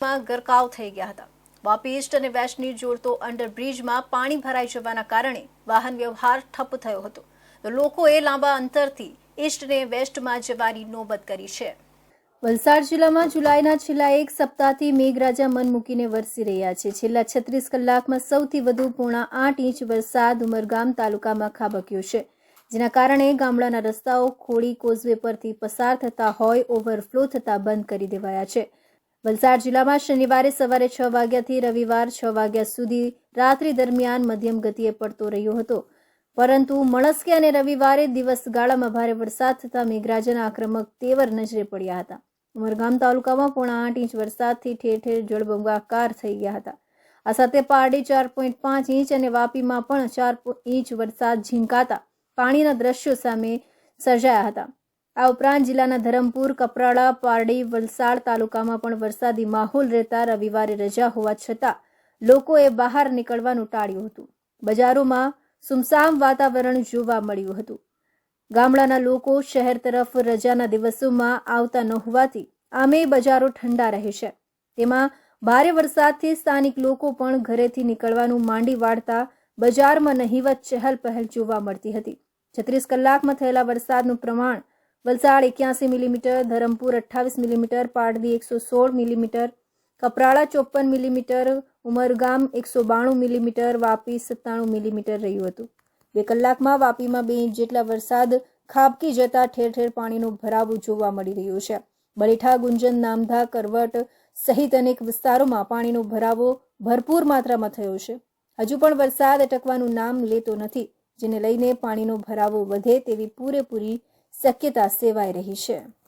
માં ગરકાવ થઈ ગયા હતા. વાપી ઈસ્ટ અને વેસ્ટની જોડતો અંડરબ્રિજમાં પાણી ભરાઈ જવાના કારણે વાહન વ્યવહાર ઠપ થયો હતો. તો લોકોએ લાંબા અંતરથી ઈસ્ટ અને વેસ્ટમાં જવાની નોબત કરી છે. વલસાડ જિલ્લામાં જુલાઈના છેલ્લા એક સપ્તાહથી મેઘરાજા મન મૂકીને વરસી રહ્યા છે. છેલ્લા છત્રીસ કલાકમાં સૌથી વધુ પોણા આઠ ઇંચ વરસાદ ઉમરગામ તાલુકામાં ખાબક્યો છે. જેના કારણે ગામડાના રસ્તાઓ ખોડી કોઝવે પરથી પસાર થતા હોય, ઓવરફ્લો થતા બંધ કરી દેવાયા છે. વલસાડ જિલ્લામાં શનિવારે સવારે છ વાગ્યાથી રવિવાર છ વાગ્યા સુધી રાત્રિ દરમિયાન મધ્યમ ગતિએ પડતો રહ્યો હતો. પરંતુ મણસ્કે અને રવિવારે દિવસ ગાળામાં ભારે વરસાદ થતાં મેઘરાજાના આક્રમક તેવર નજરે પડ્યા હતા. ઉમરગામ તાલુકામાં પોણા આઠ ઇંચ વરસાદથી ઠેર ઠેર જળબંબાકાર થઈ ગયા હતા. આ સાથે પારડી ચાર પોઈન્ટ પાંચ ઇંચ અને વાપીમાં પણ ચાર ઇંચ વરસાદ ઝીંકાતા પાણીના દ્રશ્યો સામે સર્જાયા હતા. આ ઉપરાંત જિલ્લાના ધરમપુર, કપરાડા, પારડી, વલસાડ તાલુકામાં પણ વરસાદી માહોલ રહેતા રવિવારે રજા હોવા છતાં લોકોએ બહાર નીકળવાનું ટાળ્યું હતું. બજારોમાં સુમસામ વાતાવરણ જોવા મળ્યું હતું. ગામડાના લોકો શહેર તરફ રજાના દિવસોમાં આવતા ન હોવાથી આમે બજારો ઠંડા રહે છે. તેમાં ભારે વરસાદથી સ્થાનિક લોકો પણ ઘરેથી નીકળવાનું માંડી વાળતા બજારમાં નહીવત ચહેલ પહેલ જોવા મળતી હતી. છત્રીસ કલાકમાં થયેલા વરસાદનું પ્રમાણ વલસાડ એક્યાસી મિલીમીટર, ધરમપુર અઠ્ઠાવીસ મિલીમીટર પાડવી એકસો સોળ મિલીમીટર કપરાળા ચોપન મિલીમીટર, ઉમરગામ એકસો બાણું મિલીમીટર, વાપી સત્તાણું મિલીમીટર રહ્યું હતું. બે કલાકમાં વાપીમાં બે ઇંચ જેટલા વરસાદ ખાબકી જતા ઠેર ઠેર પાણીનો ભરાવો જોવા મળી રહ્યો છે. બલીઠા ગુંજન, નામધા, કરવટ સહિત અનેક વિસ્તારોમાં પાણીનો ભરાવો ભરપૂર માત્રામાં થયો છે. હજુ પણ વરસાદ અટકવાનું નામ લેતો નથી, જેને લઈને પાણીનો ભરાવો વધે તેવી પૂરેપૂરી શક્યતા સેવાઈ રહી છે.